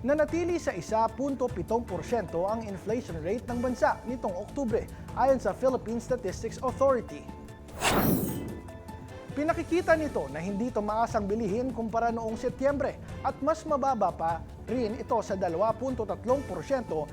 Nanatili sa 1.7% ang inflation rate ng bansa nitong Oktubre ayon sa Philippine Statistics Authority. Pinakikita nito na hindi tumaas ang bilihin kumpara noong Setyembre at mas mababa pa rin ito sa 2.3%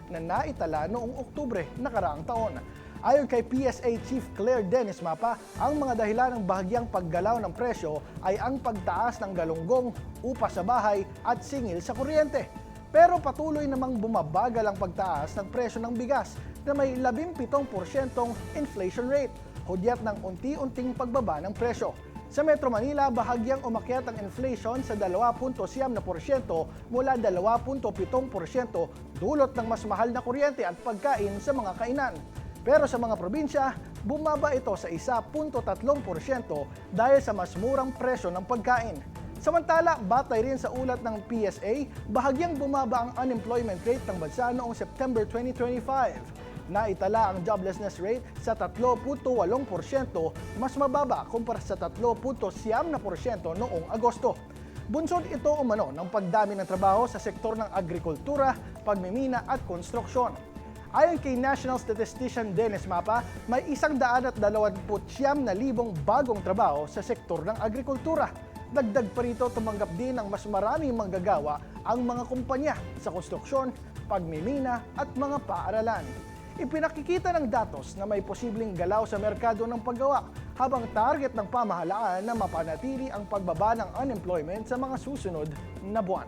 na naitala noong Oktubre nakaraang taon. Ayon kay PSA Chief Claire Dennis Mapa, ang mga dahilan ng bahagyang paggalaw ng presyo ay ang pagtaas ng galunggong, upa sa bahay at singil sa kuryente. Pero patuloy namang bumabagal ang pagtaas ng presyo ng bigas na may 17% inflation rate, hudyat ng unti-unting pagbaba ng presyo. Sa Metro Manila, bahagyang umakyat ang inflation sa 2.7% mula 2.7% dulot ng mas mahal na kuryente at pagkain sa mga kainan. Pero sa mga probinsya, bumaba ito sa 1.3% dahil sa mas murang presyo ng pagkain. Samantala, batay rin sa ulat ng PSA, bahagyang bumaba ang unemployment rate ng bansa noong September 2025. Naitala ang joblessness rate sa 3.8%, mas mababa kumpara sa 3.7% noong Agosto. Bunsod ito umano ng pagdami ng trabaho sa sektor ng agrikultura, pagmimina at konstruksyon. Ayon kay National Statistician Dennis Mapa, may isang daan at na libong bagong trabaho sa sektor ng agrikultura. Dagdag pa rito tumanggap din ng mas maraming manggagawa ang mga kumpanya sa konstruksyon, pagmimina at mga paaralan. Ipinakikita ng datos na may posibleng galaw sa merkado ng paggawa habang target ng pamahalaan na mapanatili ang pagbaba ng unemployment sa mga susunod na buwan.